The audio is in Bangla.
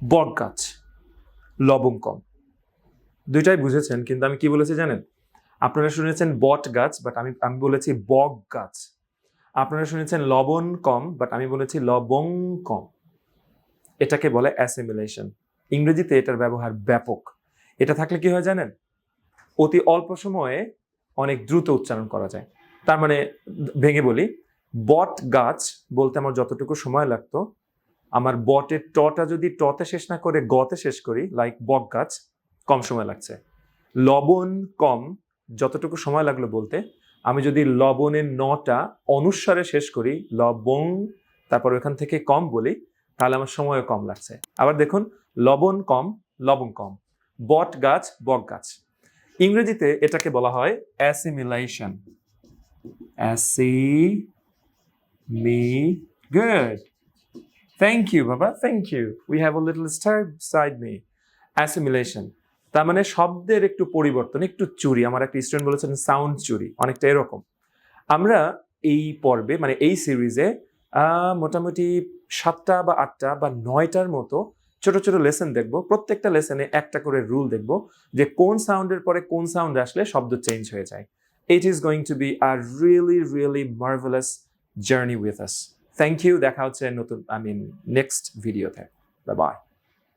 বট গাছ লবণ কম দুইটাই বুঝেছেন, কিন্তু আমি কি বলেছি জানেন? আপনারা শুনেছেন বট গাছ বাট আমি আমি বলেছি বগ গাছ আপনারা শুনেছেন লবণ কম বাট আমি বলেছি লবং কম এটাকে বলে অ্যাসিমিলেশন ইংরেজিতে এটার ব্যবহার ব্যাপক। এটা থাকলে কি হয় জানেন? অতি অল্প সময়ে অনেক দ্রুত উচ্চারণ করা যায়। তার মানে ভেঙে বলি বট গাছ বলতে আমার যতটুকু সময় লাগতো আমার বটের টটা যদি টতে শেষ না করে গতে শেষ করি লাইক বক গাছ, কম সময় লাগছে। লবণ কম, যতটুকু সময় লাগল বলতে, আমি যদি লবণের নটা অনুসারে শেষ করি, লবণ, তারপর ওখান থেকে কম বলি, তাহলে আমার সময়ও কম লাগছে। আবার দেখুন, লবণ কম লবণ কম। বট গাছ, বক গাছ। ইংরেজিতে এটাকে বলা হয় অ্যাসিমিলেশন অ্যাসি মি গুড থ্যাংক ইউ বাবা thank you we have a little star side me assimilation তার মানে শব্দের একটু পরিবর্তন, একটু চুরি। আমার একটা স্টুডেন্ট বলেছেন সাউন্ড চুরি, অনেকটা এরকম। আমরা এই পর্বে মানে এই সিরিজে মোটামুটি সাতটা বা আটটা বা নয়টার মতো ছোট ছোট লেসন দেখব। প্রত্যেকটা লেসনে একটা করে রুল দেখব যে কোন সাউন্ডের পরে কোন সাউন্ড আসলে শব্দ চেঞ্জ হয়ে যায়। It is going to be a really really marvellous journey with us thank you দেখা হচ্ছে নতুন আই মিন নেক্সট ভিডিওতে বাই